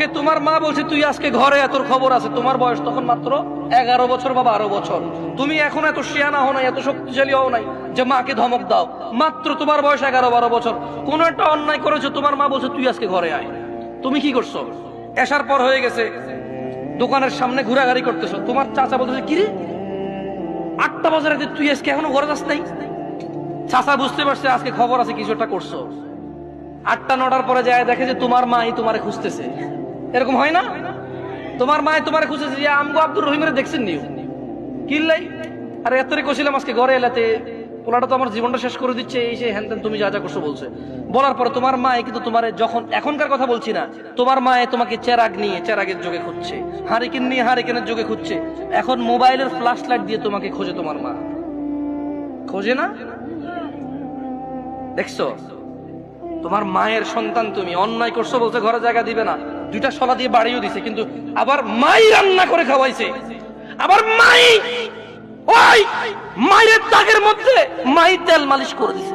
কে তোমার মা বলছে, তুই আজকে ঘরে খবর আছে। তোমার বয়স তখন মাত্র এগারো বছর বা বারো বছর। তুমি এখন এত শিয়ানা নাই, এত শক্তিশালী হও নাই যে মাকে ধমক দাও। মাত্র তোমার বয়স এগারো বারো বছর। কোন একটা অন্যায় করেছ, তোমার মা বলছে, তুই আজকে ঘরে আয়। তুমি কি করছ? এসার পর হয়ে গেছে। দোকানের সামনে ঘোরাঘুরি করতেছো। তোমার চাচা বলতেছে, কিরে? আটটা বাজে রাতে তুই আজকে এখনও ঘরে যাস নাই? চাচা বুঝতে পারছে, আজকে খবর আছে, কিছু একটা করছ। আটটা, নটার পরে যায়, দেখে যে তোমার মাই তোমারে খুঁজতেছে। এরকম হয় না? তোমার মায় তোমার খুঁজতেছে যে আমগো আব্দুর রহিমের দেখছেন নিও। কিল্লাই আরে এতরে কছিলাম আজকে ঘরে এলাতে। পোলাটা তো আমার জীবনটা শেষ করে দিচ্ছে, এই সে হ্যান তুমি যা যা করছ বলছে। বলার পরে তোমার মায় কিন্তু তোমার যখন এখনকার কথা বলছি না, তোমার মায়ে তোমাকে চেরাগ নিয়ে চেরাগের যোগে খুঁজছে, হারিকেন নিয়ে হারিকেনের যোগে খুঁজছে। এখন মোবাইলের ফ্ল্যাশ লাইট দিয়ে তোমাকে খোঁজে তোমার মা। খোঁজে না? দেখছ? তোমার মায়ের সন্তান তুমি, অন্যায় করছ বলছে, ঘরে জায়গা দিবে না। দুইটা সলা দিয়ে বাড়িও দিছে, কিন্তু আবার মাই রান্না করে খাওয়াইছে। আবার মাই, ওই মায়ের দাগের মধ্যে মাই তেল মালিশ করে দিছে।